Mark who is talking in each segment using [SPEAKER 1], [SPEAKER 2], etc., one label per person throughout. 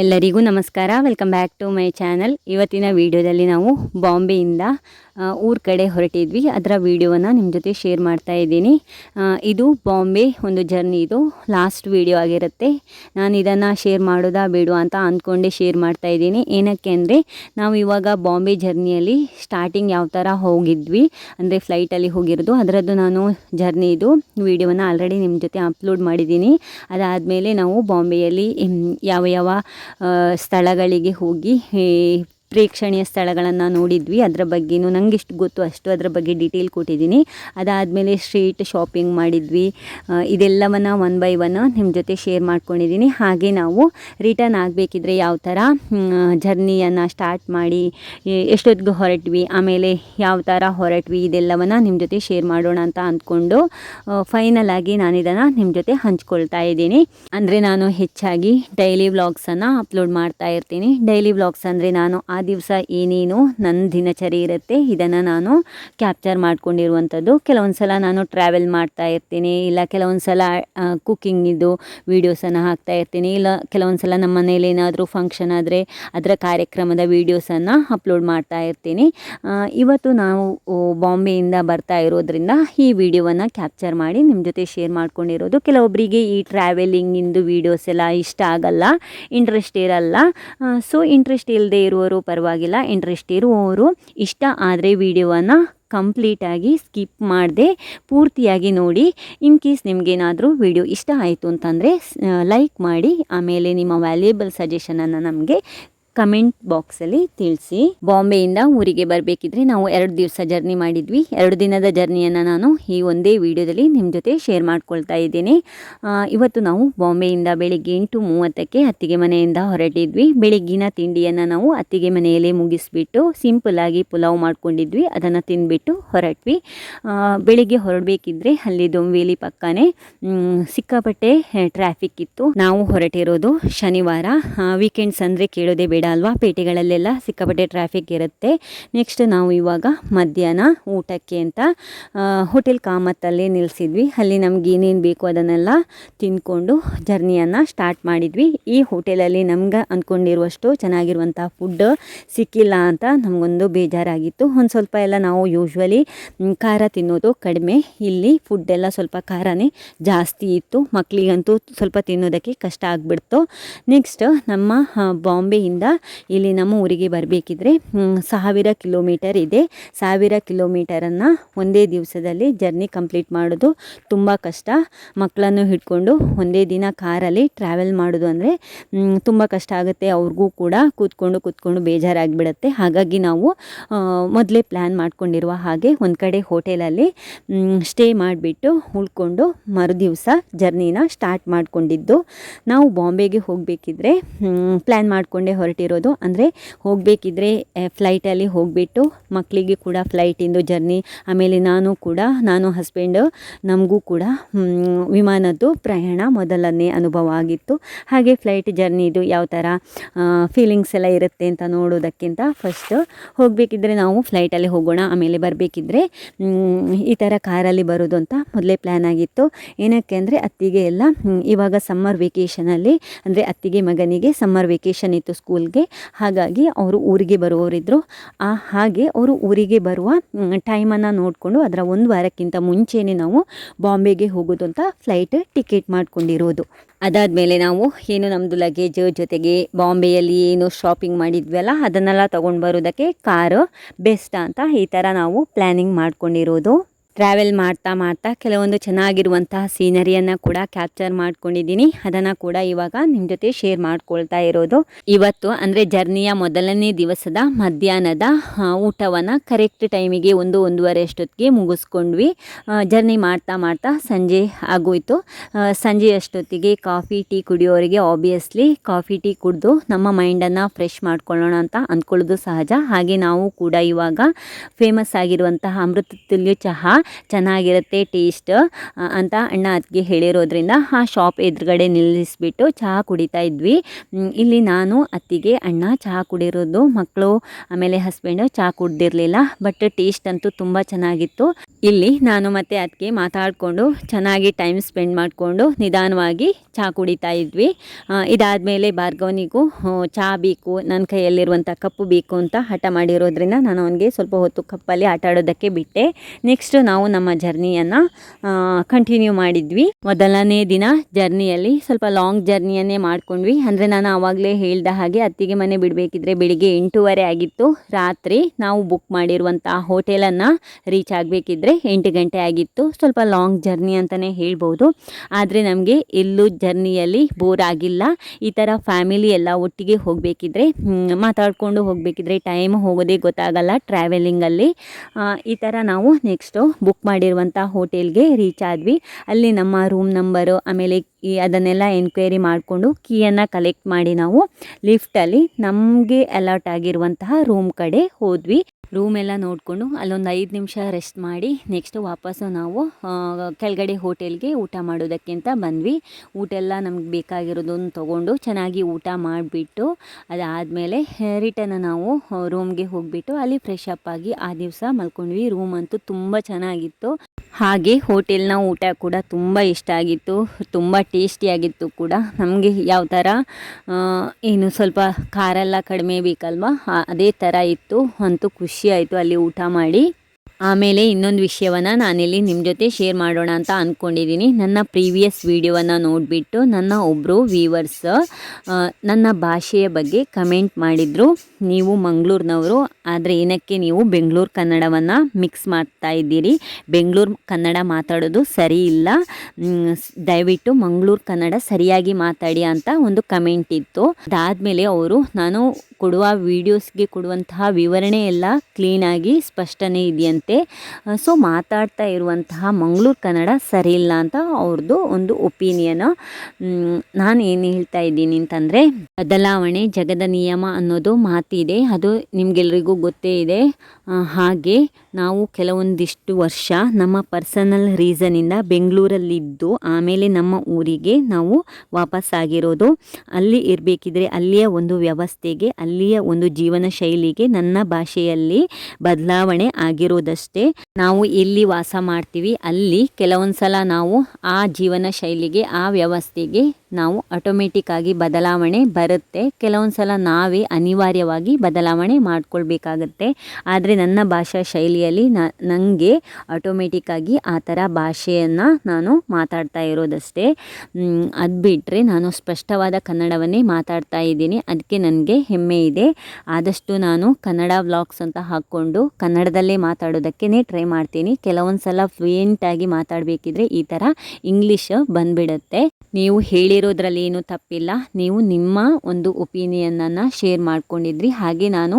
[SPEAKER 1] ಎಲ್ಲರಿಗೂ ನಮಸ್ಕಾರ. Welcome back to my channel ಇವತ್ತಿನ ವಿಡಿಯೋದಲ್ಲಿ ನಾವು ಬಾಂಬೆಯಿಂದ ಊರ ಕಡೆ ಹೊರಟಿದ್ವಿ. ಅದರ ವಿಡಿಯೋವನ್ನು ನಿಮ್ಮ ಜೊತೆ ಶೇರ್ ಮಾಡ್ತಾ ಇದ್ದೀನಿ. ಇದು ಬಾಂಬೆ ಒಂದು ಜರ್ನಿ ಇದು. ಲಾಸ್ಟ್ ವಿಡಿಯೋ ಆಗಿರುತ್ತೆ. ನಾನು ಇದನ್ನು ಶೇರ್ ಮಾಡೋದಾ ಬಿಡು ಅಂತ ಅಂದ್ಕೊಂಡೆ ಶೇರ್ ಮಾಡ್ತಾ ಇದ್ದೀನಿ. ಏನಕ್ಕೆ ಅಂದರೆ, ನಾವು ಇವಾಗ ಬಾಂಬೆ ಜರ್ನಿಯಲ್ಲಿ ಸ್ಟಾರ್ಟಿಂಗ್ ಯಾವ ಥರ ಹೋಗಿದ್ವಿ, ಅಂದರೆ ಫ್ಲೈಟಲ್ಲಿ ಹೋಗಿರೋದು, ಅದರದ್ದು ನಾನು ಜರ್ನಿ ಇದು ವಿಡಿಯೋವನ್ನು ಆಲ್ರೆಡಿ ನಿಮ್ಮ ಜೊತೆ ಅಪ್ಲೋಡ್ ಮಾಡಿದ್ದೀನಿ. ಅದಾದಮೇಲೆ ನಾವು ಬಾಂಬೆಯಲ್ಲಿ ಯಾವ ಯಾವ ಸ್ಥಳಗಳಿಗೆ ಹೋಗಿ ಈ, ಪ್ರೇಕ್ಷಣೀಯ ಸ್ಥಳಗಳನ್ನು ನೋಡಿದ್ವಿ. ಅದರ ಬಗ್ಗೆನೂ ನಂಗೆ ಎಷ್ಟು ಗೊತ್ತು. ಅಷ್ಟು ಅದರ ಬಗ್ಗೆ ಡೀಟೇಲ್ ಕೊಟ್ಟಿದ್ದೀನಿ. ಅದಾದಮೇಲೆ ಸ್ಟ್ರೀಟ್ ಶಾಪಿಂಗ್ ಮಾಡಿದ್ವಿ. ಇದೆಲ್ಲವನ್ನು ಒನ್ ಬೈ ಒನ್ ನಿಮ್ಮ ಜೊತೆ ಶೇರ್ ಮಾಡ್ಕೊಂಡಿದ್ದೀನಿ. ಹಾಗೆ ನಾವು ರಿಟರ್ನ್ ಆಗಬೇಕಿದ್ರೆ ಯಾವ ಥರ ಜರ್ನಿಯನ್ನು ಸ್ಟಾರ್ಟ್ ಮಾಡಿ ಎಷ್ಟೊತ್ತಿಗೆ ಹೊರಟ್ವಿ, ಆಮೇಲೆ ಯಾವ ಥರ ಹೊರಟ್ವಿ, ಇದೆಲ್ಲವನ್ನು ನಿಮ್ಮ ಜೊತೆ ಶೇರ್ ಮಾಡೋಣ ಅಂತ ಅಂದ್ಕೊಂಡು ಫೈನಲ್ ಆಗಿ ನಾನು ಇದನ್ನು ನಿಮ್ಮ ಜೊತೆ ಹಂಚ್ಕೊಳ್ತಾ ಇದ್ದೀನಿ. ಅಂದರೆ ನಾನು ಹೆಚ್ಚಾಗಿ ಡೈಲಿ ವ್ಲಾಗ್ಸನ್ನು ಅಪ್ಲೋಡ್ ಮಾಡ್ತಾ ಇರ್ತೀನಿ. ಡೈಲಿ ವ್ಲಾಗ್ಸ್ ಅಂದರೆ ನಾನು ಆ ದಿವಸ ಏನೇನು ನನ್ನ ದಿನಚರಿ ಇರುತ್ತೆ, ಇದನ್ನು ನಾನು ಕ್ಯಾಪ್ಚರ್ ಮಾಡ್ಕೊಂಡಿರುವಂಥದ್ದು. ಕೆಲವೊಂದು ಸಲ ನಾನು ಟ್ರಾವೆಲ್ ಮಾಡ್ತಾ ಇರ್ತೀನಿ, ಇಲ್ಲ ಕೆಲವೊಂದು ಸಲ ಕುಕ್ಕಿಂಗಿದ್ದು ವೀಡಿಯೋಸನ್ನು ಹಾಕ್ತಾ ಇರ್ತೀನಿ, ಇಲ್ಲ ಕೆಲವೊಂದು ಸಲ ನಮ್ಮ ಮನೇಲಿ ಏನಾದರೂ ಫಂಕ್ಷನ್ ಆದರೆ ಅದರ ಕಾರ್ಯಕ್ರಮದ ವೀಡಿಯೋಸನ್ನು ಅಪ್ಲೋಡ್ ಮಾಡ್ತಾ ಇರ್ತೀನಿ. ಇವತ್ತು ನಾವು ಬಾಂಬೆಯಿಂದ ಬರ್ತಾ ಇರೋದ್ರಿಂದ ಈ ವಿಡಿಯೋವನ್ನು ಕ್ಯಾಪ್ಚರ್ ಮಾಡಿ ನಿಮ್ಮ ಜೊತೆ ಶೇರ್ ಮಾಡ್ಕೊಂಡಿರೋದು. ಕೆಲವೊಬ್ಬರಿಗೆ ಈ ಟ್ರಾವೆಲಿಂಗಿಂದು ವೀಡಿಯೋಸ್ ಎಲ್ಲ ಇಷ್ಟ ಆಗಲ್ಲ ಇಂಟ್ರೆಸ್ಟ್ ಇರಲ್ಲ. ಸೊ ಇಂಟ್ರೆಸ್ಟ್ ಇಲ್ಲದೆ ಇರುವವರು ಪರವಾಗಿಲ್ಲ ಇಂಟ್ರೆಸ್ಟ್ ಇರುವವರು ಇಷ್ಟ ಆದರೆ ವಿಡಿಯೋವನ್ನು ಕಂಪ್ಲೀಟಾಗಿ ಸ್ಕಿಪ್ ಮಾಡದೆ ಪೂರ್ತಿಯಾಗಿ ನೋಡಿ. ಇನ್ ಕೇಸ್ ನಿಮಗೇನಾದರೂ ವಿಡಿಯೋ ಇಷ್ಟ ಆಯಿತು ಅಂತಂದರೆ ಲೈಕ್ ಮಾಡಿ. ಆಮೇಲೆ ನಿಮ್ಮ ವ್ಯಾಲ್ಯೂಯಬಲ್ ಸಜೆಷನನ್ನು ನಮಗೆ ಕಮೆಂಟ್ ಬಾಕ್ಸಲ್ಲಿ ತಿಳಿಸಿ. ಬಾಂಬೆಯಿಂದ ಊರಿಗೆ ಬರಬೇಕಿದ್ರೆ ನಾವು ಎರಡು ದಿವಸ ಜರ್ನಿ ಮಾಡಿದ್ವಿ. ಎರಡು ದಿನದ ಜರ್ನಿಯನ್ನು ನಾನು ಈ ಒಂದೇ ವಿಡಿಯೋದಲ್ಲಿ ನಿಮ್ಮ ಜೊತೆ ಶೇರ್ ಮಾಡ್ಕೊಳ್ತಾ ಇದ್ದೇನೆ. ಇವತ್ತು ನಾವು ಬಾಂಬೆಯಿಂದ ಬೆಳಿಗ್ಗೆ ಎಂಟು ಮೂವತ್ತಕ್ಕೆ ಅತ್ತಿಗೆ ಮನೆಯಿಂದ ಹೊರಟಿದ್ವಿ. ಬೆಳಿಗ್ಗಿನ ತಿಂಡಿಯನ್ನು ನಾವು ಅತ್ತಿಗೆ ಮನೆಯಲ್ಲೇ ಮುಗಿಸ್ಬಿಟ್ಟು ಸಿಂಪಲ್ಲಾಗಿ ಪುಲಾವ್ ಮಾಡ್ಕೊಂಡಿದ್ವಿ. ಅದನ್ನು ತಿಂದುಬಿಟ್ಟು ಹೊರಟ್ವಿ. ಬೆಳಿಗ್ಗೆ ಹೊರಡಬೇಕಿದ್ರೆ ಅಲ್ಲಿ ದೊಂಬೇಲಿ ಪಕ್ಕನೇ ಸಿಕ್ಕಾಪಟ್ಟೆ ಟ್ರಾಫಿಕ್ ಇತ್ತು. ನಾವು ಹೊರಟಿರೋದು ಶನಿವಾರ. ವೀಕೆಂಡ್ಸ್ ಅಂದರೆ ಕೇಳೋದೇ ಅಲ್ವಾ? ಪೇಟೆಗಳಲ್ಲೆಲ್ಲ ಸಿಕ್ಕಾಪಟ್ಟೆ ಟ್ರಾಫಿಕ್ ಇರುತ್ತೆ. ನೆಕ್ಸ್ಟ್ ನಾವು ಇವಾಗ ಮಧ್ಯಾಹ್ನ ಊಟಕ್ಕೆ ಅಂತ ಹೋಟೆಲ್ ಕಾಮತ್ತಲ್ಲೇ ನಿಲ್ಲಿಸಿದ್ವಿ ಅಲ್ಲಿ ನಮ್ಗೆ ಏನೇನು ಬೇಕು ಅದನ್ನೆಲ್ಲ ತಿಂದ್ಕೊಂಡು ಜರ್ನಿಯನ್ನು ಸ್ಟಾರ್ಟ್ ಮಾಡಿದ್ವಿ. ಈ ಹೋಟೆಲಲ್ಲಿ ನಮ್ಗೆ ಅಂದ್ಕೊಂಡಿರುವಷ್ಟು ಚೆನ್ನಾಗಿರುವಂಥ ಫುಡ್ ಸಿಕ್ಕಿಲ್ಲ ಅಂತ ನಮಗೊಂದು ಬೇಜಾರಾಗಿತ್ತು. ಒಂದು ಸ್ವಲ್ಪ ಎಲ್ಲ ನಾವು ಯೂಶ್ವಲಿ ಖಾರ ತಿನ್ನೋದು ಕಡಿಮೆ. ಇಲ್ಲಿ ಫುಡ್ ಎಲ್ಲ ಸ್ವಲ್ಪ ಖಾರನೇ ಜಾಸ್ತಿ ಇತ್ತು. ಮಕ್ಕಳಿಗಂತೂ ಸ್ವಲ್ಪ ತಿನ್ನೋದಕ್ಕೆ ಕಷ್ಟ ಆಗಿಬಿಡ್ತು. ನೆಕ್ಸ್ಟ್ ನಮ್ಮ ಬಾಂಬೆಯಿಂದ ಇಲ್ಲಿ ನಮ್ಮ ಊರಿಗೆ ಬರಬೇಕಿದ್ರೆ ಸಾವಿರ ಕಿಲೋಮೀಟರ್ ಇದೆ. ಸಾವಿರ ಕಿಲೋಮೀಟರನ್ನು ಒಂದೇ ದಿವಸದಲ್ಲಿ ಜರ್ನಿ ಕಂಪ್ಲೀಟ್ ಮಾಡೋದು ತುಂಬ ಕಷ್ಟ. ಮಕ್ಕಳನ್ನು ಹಿಡ್ಕೊಂಡು ಒಂದೇ ದಿನ ಕಾರಲ್ಲಿ ಟ್ರಾವೆಲ್ ಮಾಡೋದು ಅಂದರೆ ತುಂಬ ಕಷ್ಟ ಆಗುತ್ತೆ. ಅವ್ರಿಗೂ ಕೂಡ ಕೂತ್ಕೊಂಡು ಕೂತ್ಕೊಂಡು ಬೇಜಾರಾಗಿಬಿಡುತ್ತೆ. ಹಾಗಾಗಿ ನಾವು ಮೊದಲೇ ಪ್ಲ್ಯಾನ್ ಮಾಡಿಕೊಂಡಿರುವ ಹಾಗೆ ಒಂದು ಕಡೆ ಹೋಟೆಲಲ್ಲಿ ಸ್ಟೇ ಮಾಡಿಬಿಟ್ಟು ಉಳ್ಕೊಂಡು ಮರುದಿವಸ ಜರ್ನಿನ ಸ್ಟಾರ್ಟ್ ಮಾಡಿಕೊಂಡಿದ್ದು. ನಾವು ಬಾಂಬೆಗೆ ಹೋಗಬೇಕಿದ್ರೆ ಪ್ಲ್ಯಾನ್ ಮಾಡಿಕೊಂಡೇ ಹೊರಟಿರೋದು ಅಂದರೆ ಹೋಗಬೇಕಿದ್ರೆ ಫ್ಲೈಟಲ್ಲಿ ಹೋಗಿಬಿಟ್ಟು ಮಕ್ಕಳಿಗೆ ಕೂಡ ಫ್ಲೈಟಿಂದು ಜರ್ನಿ ಆಮೇಲೆ ನಾನು ಕೂಡ, ನಾನು ಹಸ್ಬೆಂಡ್ ನಮಗೂ ಕೂಡ ವಿಮಾನದ್ದು ಪ್ರಯಾಣ ಮೊದಲನೇ ಅನುಭವ ಆಗಿತ್ತು. ಹಾಗೆ ಫ್ಲೈಟ್ ಜರ್ನಿದು ಯಾವ ಥರ ಫೀಲಿಂಗ್ಸ್ ಎಲ್ಲ ಇರುತ್ತೆ ಅಂತ ನೋಡೋದಕ್ಕಿಂತ ಫಸ್ಟ್ ಹೋಗಬೇಕಿದ್ರೆ ನಾವು ಫ್ಲೈಟಲ್ಲಿ ಹೋಗೋಣ, ಆಮೇಲೆ ಬರಬೇಕಿದ್ರೆ ಈ ಥರ ಕಾರಲ್ಲಿ ಬರೋದು ಅಂತ ಮೊದಲೇ ಪ್ಲ್ಯಾನ್ ಆಗಿತ್ತು. ಏನಕ್ಕೆ ಅಂದರೆ ಅತ್ತಿಗೆ ಎಲ್ಲ ಇವಾಗ ಸಮ್ಮರ್ ವೆಕೇಷನಲ್ಲಿ ಅಂದರೆ ಅತ್ತಿಗೆ ಮಗನಿಗೆ ಸಮ್ಮರ್ ವೆಕೇಷನ್ ಇತ್ತು ಸ್ಕೂಲ್ಗೆ ಹಾಗಾಗಿ ಅವರು ಊರಿಗೆ ಬರುವವರಿದ್ದರು ಆ ಹಾಗೆ ಅವರು ಊರಿಗೆ ಬರುವ ಟೈಮನ್ನು ನೋಡಿಕೊಂಡು ಅದರ ಒಂದು ವಾರಕ್ಕಿಂತ ಮುಂಚೆನೇ ನಾವು ಬಾಂಬೆಗೆ ಹೋಗೋದು ಅಂತ ಫ್ಲೈಟ್ ಟಿಕೆಟ್ ಮಾಡ್ಕೊಂಡಿರೋದು. ಅದಾದಮೇಲೆ ನಾವು ಏನು ನಮ್ಮದು ಲಗೇಜ್ ಜೊತೆಗೆ ಬಾಂಬೆಯಲ್ಲಿ ಏನು ಶಾಪಿಂಗ್ ಮಾಡಿದ್ವಲ್ಲ, ಅದನ್ನೆಲ್ಲ ತೊಗೊಂಡು ಬರೋದಕ್ಕೆ ಕಾರು, ಬೆಸ್ಟ್ ಅಂತ ಈ ಥರ ನಾವು ಪ್ಲ್ಯಾನಿಂಗ್ ಮಾಡ್ಕೊಂಡಿರೋದು. ಟ್ರಾವೆಲ್ ಮಾಡ್ತಾ ಮಾಡ್ತಾ ಕೆಲವೊಂದು ಚೆನ್ನಾಗಿರುವಂತಹ ಸೀನರಿಯನ್ನು ಕೂಡ ಕ್ಯಾಪ್ಚರ್ ಮಾಡ್ಕೊಂಡಿದ್ದೀನಿ. ಅದನ್ನು ಕೂಡ ಇವಾಗ ನಿಮ್ಮ ಜೊತೆ ಶೇರ್ ಮಾಡ್ಕೊಳ್ತಾ ಇರೋದು. ಇವತ್ತು ಅಂದರೆ ಜರ್ನಿಯ ಮೊದಲನೇ ದಿವಸದ ಮಧ್ಯಾಹ್ನದ ಊಟವನ್ನು ಕರೆಕ್ಟ್ ಟೈಮಿಗೆ ಒಂದು ಒಂದೂವರೆ ಅಷ್ಟೊತ್ತಿಗೆ ಮುಗಿಸ್ಕೊಂಡ್ವಿ. ಜರ್ನಿ ಮಾಡ್ತಾ ಮಾಡ್ತಾ ಸಂಜೆ ಆಗೋಯ್ತು. ಸಂಜೆ ಅಷ್ಟೊತ್ತಿಗೆ ಕಾಫಿ ಟೀ ಕುಡಿಯೋರಿಗೆ ಆಬ್ವಿಯಸ್ಲಿ ಕಾಫಿ ಟೀ ಕುಡಿದು ನಮ್ಮ ಮೈಂಡನ್ನು ಫ್ರೆಶ್ ಮಾಡ್ಕೊಳ್ಳೋಣ ಅಂತ ಅಂದ್ಕೊಳ್ಳೋದು ಸಹಜ. ಹಾಗೆ ನಾವು ಕೂಡ ಇವಾಗ ಫೇಮಸ್ ಆಗಿರುವಂತಹ ಅಮೃತ ತುಲ್ಯ ಚಹಾ ಚೆನ್ನಾಗಿರುತ್ತೆ ಟೇಸ್ಟ್ ಅಂತ ಅಣ್ಣ ಅದಕ್ಕೆ ಹೇಳಿರೋದ್ರಿಂದ ಆ ಶಾಪ್ ಎದುರುಗಡೆ ನಿಲ್ಲಿಸ್ಬಿಟ್ಟು ಚಹಾ ಕುಡಿತಾ ಇದ್ವಿ. ಇಲ್ಲಿ ನಾನು, ಅತ್ತಿಗೆ, ಅಣ್ಣ ಚಹಾ ಕುಡಿರೋದು ಮಕ್ಕಳು ಆಮೇಲೆ ಹಸ್ಬೆಂಡು ಚಹಾ ಕುಡ್ದಿರಲಿಲ್ಲ ಬಟ್ ಟೇಸ್ಟ್ ಅಂತೂ ತುಂಬ ಚೆನ್ನಾಗಿತ್ತು. ಇಲ್ಲಿ ನಾನು ಮತ್ತು ಅದಕ್ಕೆ ಮಾತಾಡಿಕೊಂಡು ಚೆನ್ನಾಗಿ ಟೈಮ್ ಸ್ಪೆಂಡ್ ಮಾಡಿಕೊಂಡು ನಿಧಾನವಾಗಿ ಚಹಾ ಕುಡಿತಾ ಇದ್ವಿ. ಇದಾದಮೇಲೆ ಭಾರ್ಗವನಿಗೂ ಚಹಾ ಬೇಕು ನನ್ನ ಕೈಯಲ್ಲಿರುವಂಥ ಕಪ್ಪು ಬೇಕು ಅಂತ ಹಠ ಮಾಡಿರೋದ್ರಿಂದ ನಾನು ಅವನಿಗೆ ಸ್ವಲ್ಪ ಹೊತ್ತು ಕಪ್ಪಲ್ಲಿ ಆಟ ಆಡೋದಕ್ಕೆ ಬಿಟ್ಟೆ. ನೆಕ್ಸ್ಟ್ ನಾವು ನಮ್ಮ ಜರ್ನಿಯನ್ನು ಕಂಟಿನ್ಯೂ ಮಾಡಿದ್ವಿ. ಮೊದಲನೇ ದಿನ ಜರ್ನಿಯಲ್ಲಿ ಸ್ವಲ್ಪ ಲಾಂಗ್ ಜರ್ನಿಯನ್ನೇ ಮಾಡ್ಕೊಂಡ್ವಿ. ಅಂದರೆ ನಾನು ಆವಾಗಲೇ ಹೇಳ್ದ ಹಾಗೆ ಅತ್ತಿಗೆ ಮನೆ ಬಿಡಬೇಕಿದ್ರೆ ಬೆಳಿಗ್ಗೆ ಎಂಟೂವರೆ ಆಗಿತ್ತು. ರಾತ್ರಿ ನಾವು ಬುಕ್ ಮಾಡಿರುವಂಥ ಹೋಟೆಲನ್ನು ರೀಚ್ ಆಗಬೇಕಿದ್ರೆ ಎಂಟು ಗಂಟೆ ಆಗಿತ್ತು. ಸ್ವಲ್ಪ ಲಾಂಗ್ ಜರ್ನಿ ಅಂತಲೇ ಹೇಳ್ಬೋದು. ಆದರೆ ನಮಗೆ ಎಲ್ಲೂ ಜರ್ನಿಯಲ್ಲಿ ಬೋರ್ ಆಗಿಲ್ಲ. ಈ ಥರ ಫ್ಯಾಮಿಲಿ ಎಲ್ಲ ಒಟ್ಟಿಗೆ ಹೋಗಬೇಕಿದ್ರೆ ಮಾತಾಡಿಕೊಂಡು ಹೋಗಬೇಕಿದ್ರೆ ಟೈಮ್ ಹೋಗೋದೇ ಗೊತ್ತಾಗಲ್ಲ ಟ್ರಾವೆಲಿಂಗಲ್ಲಿ ಈ ಥರ ನಾವು ನೆಕ್ಸ್ಟು ಬುಕ್ ಮಾಡಿರುವಂಥ ಹೋಟೆಲ್ಗೆ ರೀಚ್ ಆದ್ವಿ. ಅಲ್ಲಿ ನಮ್ಮ ರೂಮ್ ನಂಬರು ಆಮೇಲೆ ಈ ಅದನ್ನೆಲ್ಲ ಎನ್ಕ್ವೈರಿ ಮಾಡಿಕೊಂಡು ಕೀಯನ್ನು ಕಲೆಕ್ಟ್ ಮಾಡಿ ನಾವು ಲಿಫ್ಟಲ್ಲಿ ನಮಗೆ ಅಲರ್ಟ್ ಆಗಿರುವಂತಹ ರೂಮ್ ಕಡೆ ಹೋದ್ವಿ. ರೂಮ್ ಎಲ್ಲ ನೋಡಿಕೊಂಡು ಅಲ್ಲೊಂದು ಐದು ನಿಮಿಷ ರೆಸ್ಟ್ ಮಾಡಿ ನೆಕ್ಸ್ಟು ವಾಪಸ್ಸು ನಾವು ಕೆಳಗಡೆ ಹೋಟೆಲ್ಗೆ ಊಟ ಮಾಡೋದಕ್ಕೆ ಅಂತ ಬಂದ್ವಿ. ಊಟ ಎಲ್ಲ ನಮ್ಗೆ ಬೇಕಾಗಿರೋದನ್ನು ತೊಗೊಂಡು ಚೆನ್ನಾಗಿ ಊಟ ಮಾಡಿಬಿಟ್ಟು ಅದಾದಮೇಲೆ ರಿಟರ್ನ್ ನಾವು ರೂಮ್ಗೆ ಹೋಗಿಬಿಟ್ಟು ಅಲ್ಲಿ ಫ್ರೆಶ್ ಅಪ್ ಆಗಿ ಆ ದಿವಸ ಮಲ್ಕೊಂಡ್ವಿ. ರೂಮ್ ಅಂತೂ ತುಂಬ ಚೆನ್ನಾಗಿತ್ತು. ಹಾಗೆ ಹೋಟೆಲ್ನ ಊಟ ಕೂಡ ತುಂಬ ಇಷ್ಟ ಆಗಿತ್ತು, ತುಂಬ ಟೇಸ್ಟಿಯಾಗಿತ್ತು ಕೂಡ. ನಮಗೆ ಯಾವ ಥರ ಏನು ಸ್ವಲ್ಪ ಖಾರ ಎಲ್ಲ ಕಡಿಮೆ ಬೇಕಲ್ವ? ಅದೇ ಥರ ಇತ್ತು. ಅಂತೂ ಖುಷಿ ಆಯಿತು ಅಲ್ಲಿ ಊಟ ಮಾಡಿ. ಆಮೇಲೆ ಇನ್ನೊಂದು ವಿಷಯವನ್ನು ನಾನಿಲ್ಲಿ ನಿಮ್ಮ ಜೊತೆ ಶೇರ್ ಮಾಡೋಣ ಅಂತ ಅಂದ್ಕೊಂಡಿದ್ದೀನಿ ನನ್ನ ಪ್ರೀವಿಯಸ್ ವಿಡಿಯೋವನ್ನು ನೋಡಿಬಿಟ್ಟು ನನ್ನ ಒಬ್ಬರು ವೀವರ್ಸ್ ನನ್ನ ಭಾಷೆಯ ಬಗ್ಗೆ ಕಮೆಂಟ್ ಮಾಡಿದರು. ನೀವು ಮಂಗಳೂರಿನವರು, ಆದರೆ ಏನಕ್ಕೆ ನೀವು ಬೆಂಗಳೂರು ಕನ್ನಡವನ್ನು ಮಿಕ್ಸ್ ಮಾಡ್ತಾ ಇದ್ದೀರಿ? ಬೆಂಗಳೂರು ಕನ್ನಡ ಮಾತಾಡೋದು ಸರಿ ಇಲ್ಲ. ದಯವಿಟ್ಟು ಮಂಗಳೂರು ಕನ್ನಡ ಸರಿಯಾಗಿ ಮಾತಾಡಿ ಅಂತ ಒಂದು ಕಮೆಂಟ್ ಇತ್ತು. ಅದಾದಮೇಲೆ ಅವರು, ನಾನು ಕೊಡುವ ವೀಡಿಯೋಸ್ಗೆ ಕೊಡುವಂತಹ ವಿವರಣೆ ಎಲ್ಲ ಕ್ಲೀನಾಗಿ ಸ್ಪಷ್ಟನೆ ಇದೆಯಂತೆ ಸೊ ಮಾತಾಡ್ತಾ ಇರುವಂತಹ ಮಂಗಳೂರು ಕನ್ನಡ ಸರಿಯಿಲ್ಲ ಅಂತ ಅವ್ರದ್ದು ಒಂದು ಒಪಿನಿಯನ್ ನಾನು ಏನು ಹೇಳ್ತಾ ಇದ್ದೀನಿ ಅಂತಂದರೆ, ಬದಲಾವಣೆ, ಜಗದ ನಿಯಮ ಅನ್ನೋದು ಮಾತಿದೆ. ಅದು ನಿಮಗೆಲ್ರಿಗೂ ಗೊತ್ತೇ ಇದೆ. ಹಾಗೆ ನಾವು ಕೆಲವೊಂದಿಷ್ಟು ವರ್ಷ ನಮ್ಮ ಪರ್ಸನಲ್ ರೀಸನಿಂದ ಬೆಂಗಳೂರಲ್ಲಿದ್ದು, ಆಮೇಲೆ ನಮ್ಮ ಊರಿಗೆ ನಾವು ವಾಪಸ್ಸಾಗಿರೋದು. ಅಲ್ಲಿ ಇರಬೇಕಿದ್ರೆ ಅಲ್ಲಿಯ ಒಂದು ವ್ಯವಸ್ಥೆಗೆ, ಅಲ್ಲಿಯ ಒಂದು ಜೀವನ ಶೈಲಿಗೆ ನನ್ನ ಭಾಷೆಯಲ್ಲಿ ಬದಲಾವಣೆ ಆಗಿರೋದಷ್ಟೇ. ನಾವು ಎಲ್ಲಿ ವಾಸ ಮಾಡ್ತೀವಿ, ಅಲ್ಲಿ ಕೆಲವೊಂದು ಸಲ ನಾವು ಆ ಜೀವನ ಶೈಲಿಗೆ, ಆ ವ್ಯವಸ್ಥೆಗೆ ನಾವು ಆಟೋಮೆಟಿಕ್ ಆಗಿ ಬದಲಾವಣೆ ಬರುತ್ತೆ. ಕೆಲವೊಂದು ಸಲ ನಾವೇ ಅನಿವಾರ್ಯವಾಗಿ ಬದಲಾವಣೆ ಮಾಡ್ಕೊಳ್ಬೇಕಾಗತ್ತೆ. ಆದರೆ ನನ್ನ ಭಾಷಾ ಶೈಲಿಯಲ್ಲಿ ನನಗೆ ಆಟೋಮೆಟಿಕ್ಕಾಗಿ ಆ ಥರ ಭಾಷೆಯನ್ನು ನಾನು ಮಾತಾಡ್ತಾ ಇರೋದಷ್ಟೇ. ಅದು ಬಿಟ್ಟರೆ ನಾನು ಸ್ಪಷ್ಟವಾದ ಕನ್ನಡವನ್ನೇ ಮಾತಾಡ್ತಾ ಇದ್ದೀನಿ. ಅದಕ್ಕೆ ನನಗೆ ಹೆಮ್ಮೆ ಇದೆ. ಆದಷ್ಟು ನಾನು ಕನ್ನಡ ವ್ಲಾಗ್ಸ್ ಅಂತ ಹಾಕ್ಕೊಂಡು ಕನ್ನಡದಲ್ಲೇ ಮಾತಾಡೋದಕ್ಕೇ ಟ್ರೈ ಮಾಡ್ತೀನಿ. ಕೆಲವೊಂದು ಸಲ ಫ್ಲೂಯೆಂಟಾಗಿ ಮಾತಾಡಬೇಕಿದ್ರೆ ಈ ಥರ ಇಂಗ್ಲೀಷ್ ಬಂದ್ಬಿಡುತ್ತೆ. ನೀವು ಹೇಳಿರೋದ್ರಲ್ಲಿ ಏನು ತಪ್ಪಿಲ್ಲ. ನೀವು ನಿಮ್ಮ ಒಂದು ಒಪಿನಿಯನ್ನನ್ನು ಶೇರ್ ಮಾಡ್ಕೊಂಡಿದ್ರಿ. ಹಾಗೆ ನಾನು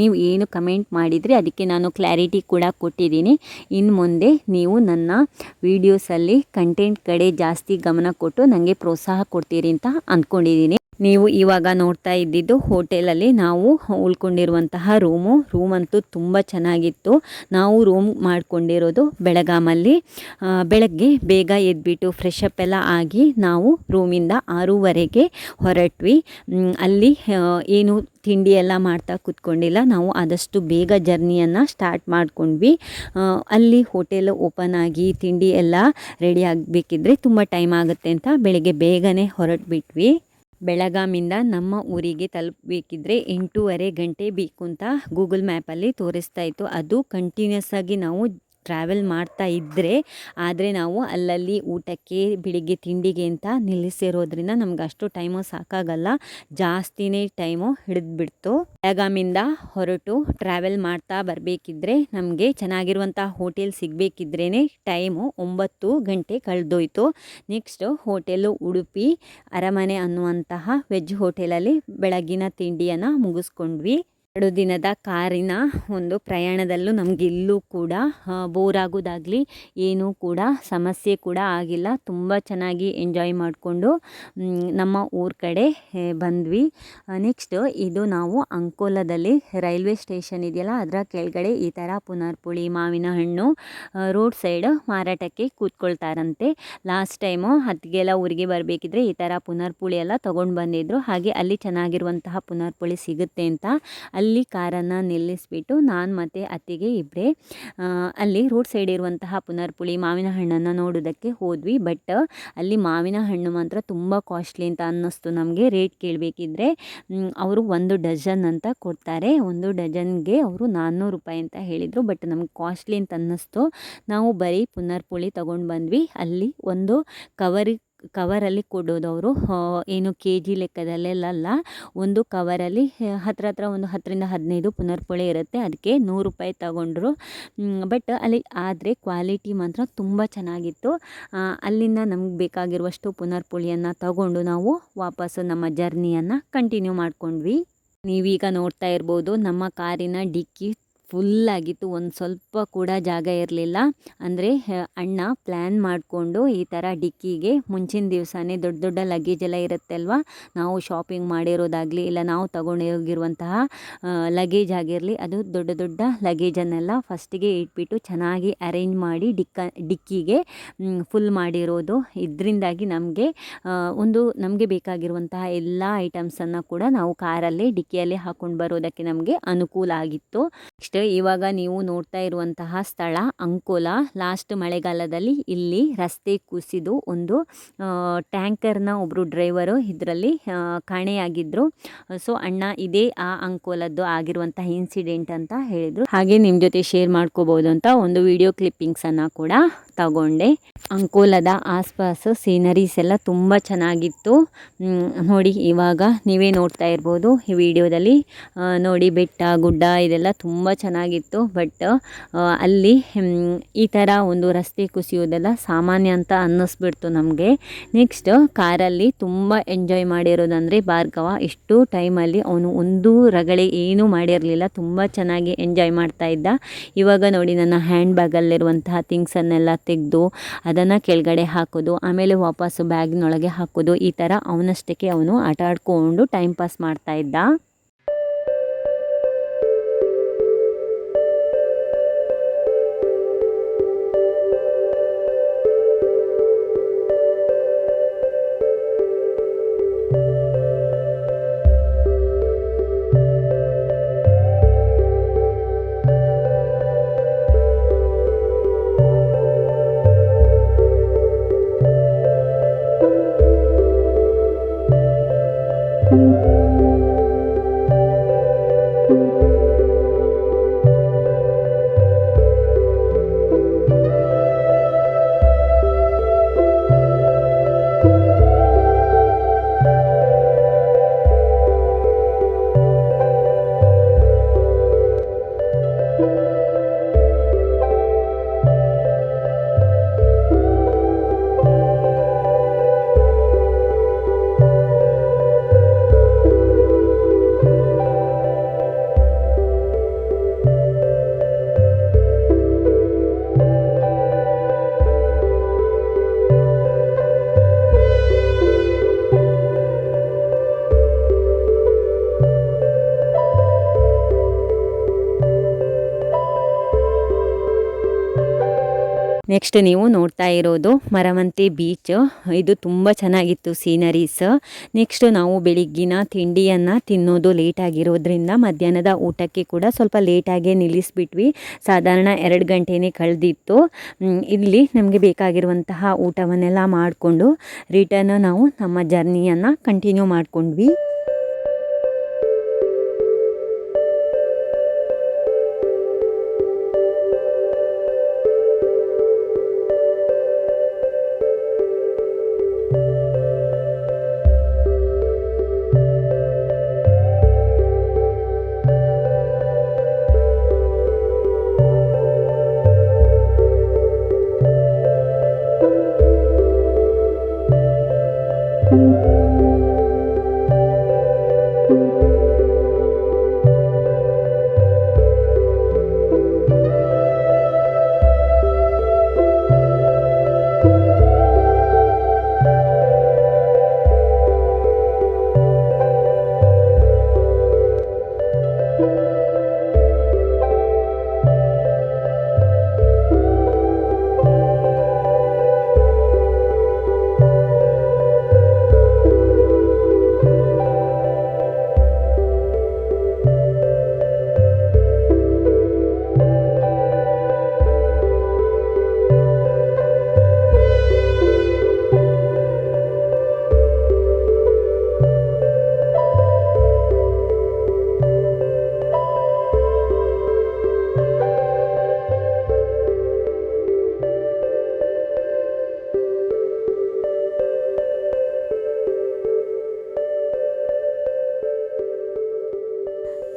[SPEAKER 1] ನೀವು ಏನು ಕಮೆಂಟ್ ಮಾಡಿದ್ರಿ, ಅದಕ್ಕೆ ನಾನು ಕ್ಲಾರಿಟಿ ಕೂಡ ಕೊಟ್ಟಿದ್ದೀನಿ. ಇನ್ನು ಮುಂದೆ ನೀವು ನನ್ನ ವೀಡಿಯೋಸಲ್ಲಿ ಕಂಟೆಂಟ್ ಕಡೆ ಜಾಸ್ತಿ ಗಮನ ಕೊಟ್ಟು ನನಗೆ ಪ್ರೋತ್ಸಾಹ ಕೊಡ್ತೀರಿ ಅಂತ ಅಂದ್ಕೊಂಡಿದ್ದೀನಿ ನೀವು ಇವಾಗ ನೋಡ್ತಾ ಇದ್ದಿದ್ದು ಹೋಟೆಲಲ್ಲಿ ನಾವು ಉಳ್ಕೊಂಡಿರುವಂತಹ ರೂಮು. ರೂಮ್ ಅಂತೂ ತುಂಬ ಚೆನ್ನಾಗಿತ್ತು. ನಾವು ರೂಮ್ ಮಾಡ್ಕೊಂಡಿರೋದು ಬೆಳಗಾಮಲ್ಲಿ. ಬೆಳಗ್ಗೆ ಬೇಗ ಎದ್ಬಿಟ್ಟು ಫ್ರೆಶ್ ಅಪ್ ಎಲ್ಲ ಆಗಿ ನಾವು ರೂಮಿಂದ ಆರೂವರೆಗೆ ಹೊರಟ್ವಿ. ಅಲ್ಲಿ ಏನು ತಿಂಡಿ ಎಲ್ಲ ಮಾಡ್ತಾ ಕೂತ್ಕೊಂಡಿಲ್ಲ. ನಾವು ಆದಷ್ಟು ಬೇಗ ಜರ್ನಿಯನ್ನು ಸ್ಟಾರ್ಟ್ ಮಾಡ್ಕೊಂಡ್ವಿ. ಅಲ್ಲಿ ಹೋಟೆಲ್ ಓಪನ್ ಆಗಿ ತಿಂಡಿ ಎಲ್ಲ ರೆಡಿ ಆಗಬೇಕಿದ್ರೆ ತುಂಬ ಟೈಮ್ ಆಗುತ್ತೆ ಅಂತ ಬೆಳಿಗ್ಗೆ ಬೇಗನೆ ಹೊರಟ್ಬಿಟ್ವಿ. ಬೆಳಗಾಮಿಂದ ನಮ್ಮ ಊರಿಗೆ ತಲುಪಬೇಕಿದ್ರೆ ಎಂಟೂವರೆ ಗಂಟೆ ಬೇಕು ಅಂತ ಗೂಗಲ್ ಮ್ಯಾಪಲ್ಲಿ ತೋರಿಸ್ತಾ ಇತ್ತು. ಅದು ಕಂಟಿನ್ಯೂಸ್ ಆಗಿ ನಾವು ಟ್ರಾವೆಲ್ ಮಾಡ್ತಾ ಇದ್ದರೆ ಆದರೆ ನಾವು ಅಲ್ಲಲ್ಲಿ ಊಟಕ್ಕೆ, ಬೆಳಿಗ್ಗೆ ತಿಂಡಿಗೆ ಅಂತ ನಿಲ್ಲಿಸಿರೋದ್ರಿಂದ ನಮ್ಗೆ ಅಷ್ಟು ಟೈಮು ಸಾಕಾಗಲ್ಲ. ಜಾಸ್ತಿನೇ ಟೈಮು ಹಿಡಿದ್ಬಿಡ್ತು. ಬೆಳಗಾಮಿಂದ ಹೊರಟು ಟ್ರಾವೆಲ್ ಮಾಡ್ತಾ ಬರಬೇಕಿದ್ರೆ ನಮಗೆ ಚೆನ್ನಾಗಿರುವಂಥ ಹೋಟೆಲ್ ಸಿಗಬೇಕಿದ್ರೇ ಟೈಮು ಒಂಬತ್ತು ಗಂಟೆ ಕಳೆದೋಯ್ತು. ನೆಕ್ಸ್ಟ್ ಹೋಟೆಲು ಉಡುಪಿ, ಅರಮನೆ ಅನ್ನುವಂತಹ ವೆಜ್ ಹೋಟೆಲಲ್ಲಿ ಬೆಳಗಿನ ತಿಂಡಿಯನ್ನು ಮುಗಿಸ್ಕೊಂಡ್ವಿ. ಎರಡು ದಿನದ ಕಾರಿನ ಒಂದು ಪ್ರಯಾಣದಲ್ಲೂ ನಮಗೆ ಇಲ್ಲೂ ಕೂಡ ಬೋರ್ ಆಗೋದಾಗಲಿ ಏನೂ ಕೂಡ ಸಮಸ್ಯೆ ಕೂಡ ಆಗಿಲ್ಲ. ತುಂಬ ಚೆನ್ನಾಗಿ ಎಂಜಾಯ್ ಮಾಡಿಕೊಂಡು ನಮ್ಮ ಊರ ಕಡೆ ಬಂದ್ವಿ. ನೆಕ್ಸ್ಟ್ ಇದು ನಾವು ಅಂಕೋಲದಲ್ಲಿ ರೈಲ್ವೆ ಸ್ಟೇಷನ್ ಇದೆಯಲ್ಲ, ಅದರ ಕೆಳಗಡೆ ಈ ಥರ ಪುನರ್ಪುಳಿ ಮಾವಿನ ಹಣ್ಣು ರೋಡ್ ಸೈಡ್ ಮಾರಾಟಕ್ಕೆ ಕೂತ್ಕೊಳ್ತಾರಂತೆ. ಲಾಸ್ಟ್ ಟೈಮು ಹತ್ತಿಗೆಲ್ಲ ಊರಿಗೆ ಬರಬೇಕಿದ್ರೆ ಈ ಥರ ಪುನರ್ಪುಳಿ ಎಲ್ಲ ತೊಗೊಂಡು ಬಂದಿದ್ರು. ಹಾಗೆ ಅಲ್ಲಿ ಚೆನ್ನಾಗಿರುವಂತಹ ಪುನರ್ಪುಳಿ ಸಿಗುತ್ತೆ ಅಂತ ಅಲ್ಲಿ ಅಲ್ಲಿ ಕಾರನ್ನು ನಿಲ್ಲಿಸಿಬಿಟ್ಟು ನಾನು ಮತ್ತು ಅತ್ತಿಗೆ ಇಬ್ಬರೇ ಅಲ್ಲಿ ರೋಡ್ ಸೈಡ್ ಇರುವಂತಹ ಪುನರ್ಪುಳಿ ಮಾವಿನ ಹಣ್ಣನ್ನು ನೋಡೋದಕ್ಕೆ ಹೋದ್ವಿ. ಬಟ್ ಅಲ್ಲಿ ಮಾವಿನ ಹಣ್ಣು ಮಾತ್ರ ತುಂಬ ಕಾಸ್ಟ್ಲಿ ಅಂತ ಅನ್ನಿಸ್ತು ನಮಗೆ. ರೇಟ್ ಕೇಳಬೇಕಿದ್ರೆ ಅವರು ಒಂದು ಡಜನ್ ಅಂತ ಕೊಡ್ತಾರೆ. ಒಂದು ಡಜನ್ಗೆ ಅವರು ನಾನ್ನೂರು ರೂಪಾಯಿ ಅಂತ ಹೇಳಿದರು. ಬಟ್ ನಮ್ಗೆ ಕಾಸ್ಟ್ಲಿ ಅಂತ ಅನ್ನಿಸ್ತು. ನಾವು ಬರೀ ಪುನರ್ಪುಳಿ ತೊಗೊಂಡು ಬಂದ್ವಿ. ಅಲ್ಲಿ ಒಂದು ಕವರಿಗೆ ಕವರಲ್ಲಿ ಕೊಡೋದು ಅವರು. ಏನು ಕೆ ಜಿ ಲೆಕ್ಕದಲ್ಲೆಲ್ಲ ಒಂದು ಕವರಲ್ಲಿ ಹತ್ರ ಹತ್ರ ಒಂದು ಹತ್ತರಿಂದ ಹದಿನೈದು ಪುನರ್ಪುಳಿ ಇರುತ್ತೆ. ಅದಕ್ಕೆ ನೂರು ರೂಪಾಯಿ ತಗೊಂಡ್ರು. ಬಟ್ ಅಲ್ಲಿ ಆದರೆ ಕ್ವಾಲಿಟಿ ಮಾತ್ರ ತುಂಬ ಚೆನ್ನಾಗಿತ್ತು. ಅಲ್ಲಿಂದ ನಮ್ಗೆ ಬೇಕಾಗಿರುವಷ್ಟು ಪುನರ್ಪುಳಿಯನ್ನು ತಗೊಂಡು ನಾವು ವಾಪಸ್ಸು ನಮ್ಮ ಜರ್ನಿಯನ್ನು ಕಂಟಿನ್ಯೂ ಮಾಡ್ಕೊಂಡ್ವಿ. ನೀವೀಗ ನೋಡ್ತಾ ಇರ್ಬೋದು ನಮ್ಮ ಕಾರಿನ ಡಿಕ್ಕಿ ಫುಲ್ಲಾಗಿತ್ತು ಒಂದು ಸ್ವಲ್ಪ ಕೂಡ ಜಾಗ ಇರಲಿಲ್ಲ. ಅಂದರೆ ಅಣ್ಣ ಪ್ಲ್ಯಾನ್ ಮಾಡಿಕೊಂಡು ಈ ಥರ ಡಿಕ್ಕಿಗೆ ಮುಂಚಿನ ದಿವಸನೇ ದೊಡ್ಡ ದೊಡ್ಡ ಲಗೇಜ್ ಎಲ್ಲ ಇರುತ್ತೆ ಅಲ್ವಾ ನಾವು ಶಾಪಿಂಗ್ ಮಾಡಿರೋದಾಗಲಿ, ಇಲ್ಲ ನಾವು ತಗೊಂಡೋಗಿರುವಂತಹ ಲಗೇಜ್ ಆಗಿರಲಿ, ಅದು ದೊಡ್ಡ ದೊಡ್ಡ ಲಗೇಜನ್ನೆಲ್ಲ ಫಸ್ಟಿಗೆ ಇಟ್ಬಿಟ್ಟು ಚೆನ್ನಾಗಿ ಅರೇಂಜ್ ಮಾಡಿ ಡಿಕ್ಕ, ಡಿಕ್ಕಿಗೆ ಫುಲ್ ಮಾಡಿರೋದು. ಇದರಿಂದಾಗಿ ನಮಗೆ ಒಂದು ನಮಗೆ ಬೇಕಾಗಿರುವಂತಹ ಎಲ್ಲ ಐಟಮ್ಸನ್ನು ಕೂಡ ನಾವು ಕಾರಲ್ಲಿ ಡಿಕ್ಕಿಯಲ್ಲಿ ಹಾಕ್ಕೊಂಡು ಬರೋದಕ್ಕೆ ನಮಗೆ ಅನುಕೂಲ ಆಗಿತ್ತು. ಇವಾಗ ನೀವು ನೋಡ್ತಾ ಇರುವಂತಹ ಸ್ಥಳ ಅಂಕೋಲ. ಲಾಸ್ಟ್ ಮಳೆಗಾಲದಲ್ಲಿ ಇಲ್ಲಿ ರಸ್ತೆ ಕುಸಿದು ಒಂದು ಟ್ಯಾಂಕರ್ನ ಒಬ್ಬರು ಡ್ರೈವರು ಇದರಲ್ಲಿ ಕಾಣೆಯಾಗಿದ್ದರು ಸೊ, ಅಣ್ಣ ಇದೇ ಆ ಅಂಕೋಲದ್ದು ಆಗಿರುವಂತಹ ಇನ್ಸಿಡೆಂಟ್ ಅಂತ ಹೇಳಿದರು. ಹಾಗೆ ನಿಮ್ಮ ಜೊತೆ ಶೇರ್ ಮಾಡ್ಕೋಬೋದು ಅಂತ ಒಂದು ವಿಡಿಯೋ ಕ್ಲಿಪ್ಪಿಂಗ್ಸನ್ನು ಕೂಡ ತಗೊಂಡೆ. ಅಂಕೋಲದ ಆಸ್ಪಾಸು ಸೀನರೀಸ್ ಎಲ್ಲ ತುಂಬ ಚೆನ್ನಾಗಿತ್ತು. ನೋಡಿ ಇವಾಗ ನೀವೇ ನೋಡ್ತಾ ಇರ್ಬೋದು ಈ ವಿಡಿಯೋದಲ್ಲಿ. ನೋಡಿ ಬೆಟ್ಟ, ಗುಡ್ಡ, ಇದೆಲ್ಲ ತುಂಬ ಚೆನ್ನಾಗಿತ್ತು, ಬಟ್ ಅಲ್ಲಿ ಈ ಥರ ಒಂದು ರಸ್ತೆ ಕುಸಿಯೋದೆಲ್ಲ ಸಾಮಾನ್ಯ ಅಂತ ಅನ್ನಿಸ್ಬಿಡ್ತು ನಮಗೆ. ನೆಕ್ಸ್ಟ್, ಕಾರಲ್ಲಿ ತುಂಬ ಎಂಜಾಯ್ ಮಾಡಿರೋದಂದರೆ ಭಾರ್ಗವ. ಇಷ್ಟು ಟೈಮಲ್ಲಿ ಅವನು ಒಂದು ರಗಳೆ ಏನೂ ಮಾಡಿರಲಿಲ್ಲ. ತುಂಬ ಚೆನ್ನಾಗಿ ಎಂಜಾಯ್ ಮಾಡ್ತಾ ಇದ್ದ. ಇವಾಗ ನೋಡಿ ನನ್ನ ಹ್ಯಾಂಡ್ ಬ್ಯಾಗಲ್ಲಿರುವಂತಹ ಥಿಂಗ್ಸನ್ನೆಲ್ಲ ತೆಗೆದು, ಅದನ್ನು ಕೆಳಗಡೆ ಹಾಕೋದು, ಆಮೇಲೆ ವಾಪಸ್ಸು ಬ್ಯಾಗ್ನೊಳಗೆ ಹಾಕೋದು, ಈ ಥರ ಅವನಷ್ಟಕ್ಕೆ ಅವನು ಆಟ ಆಡ್ಕೊಂಡು ಟೈಮ್ ಪಾಸ್ ಮಾಡ್ತಾ ಇದ್ದ. ನೆಕ್ಸ್ಟ್ ನೀವು ನೋಡ್ತಾ ಇರೋದು ಮರವಂತಿ ಬೀಚ್ ಇದು ತುಂಬ ಚೆನ್ನಾಗಿತ್ತು ಸೀನರೀಸ್ ನೆಕ್ಸ್ಟ್ ನಾವು ಬೆಳಿಗ್ಗಿನ ತಿಂಡಿಯನ್ನು ತಿನ್ನೋದು ಲೇಟ್ ಆಗಿರೋದ್ರಿಂದ ಮಧ್ಯಾಹ್ನದ ಊಟಕ್ಕೆ ಕೂಡ ಸ್ವಲ್ಪ ಲೇಟಾಗೇ ನಿಲ್ಲಿಸ್ಬಿಟ್ವಿ. ಸಾಧಾರಣ ಎರಡು ಗಂಟೆನೇ ಕಳೆದಿತ್ತು. ಇಲ್ಲಿ ನಮಗೆ ಬೇಕಾಗಿರುವಂತಹ ಊಟವನ್ನೆಲ್ಲ ಮಾಡಿಕೊಂಡು ರಿಟರ್ನ್ ನಾವು ನಮ್ಮ ಜರ್ನಿಯನ್ನು ಕಂಟಿನ್ಯೂ ಮಾಡಿಕೊಂಡ್ವಿ. Thank you.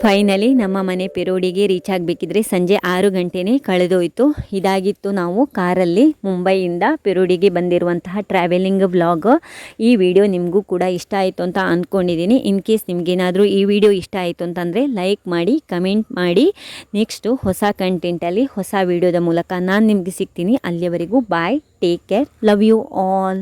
[SPEAKER 1] ಫೈನಲಿ ನಮ್ಮ ಮನೆ ಪೆರೋಡಿಗೆ ರೀಚ್ ಆಗಬೇಕಿದ್ರೆ ಸಂಜೆ ಆರು ಗಂಟೆನೇ ಕಳೆದೋಯ್ತು. ಇದಾಗಿತ್ತು ನಾವು ಕಾರಲ್ಲಿ ಮುಂಬೈಯಿಂದ ಪೆರೋಡಿಗೆ ಬಂದಿರುವಂತಹ ಟ್ರಾವೆಲಿಂಗ್ ವ್ಲಾಗ್ ಈ ವಿಡಿಯೋ ನಿಮಗೂ ಕೂಡ ಇಷ್ಟ ಆಯಿತು ಅಂತ ಅಂದ್ಕೊಂಡಿದ್ದೀನಿ ಇನ್ ಕೇಸ್ ನಿಮಗೇನಾದರೂ ಈ ವಿಡಿಯೋ ಇಷ್ಟ ಆಯಿತು ಅಂತಂದರೆ ಲೈಕ್ ಮಾಡಿ ಕಮೆಂಟ್ ಮಾಡಿ. ನೆಕ್ಸ್ಟು ಹೊಸ ಕಂಟೆಂಟಲ್ಲಿ ಹೊಸ ವಿಡಿಯೋದ ಮೂಲಕ ನಾನು ನಿಮಗೆ ಸಿಗ್ತೀನಿ. ಅಲ್ಲಿಯವರೆಗೂ bye take care love you all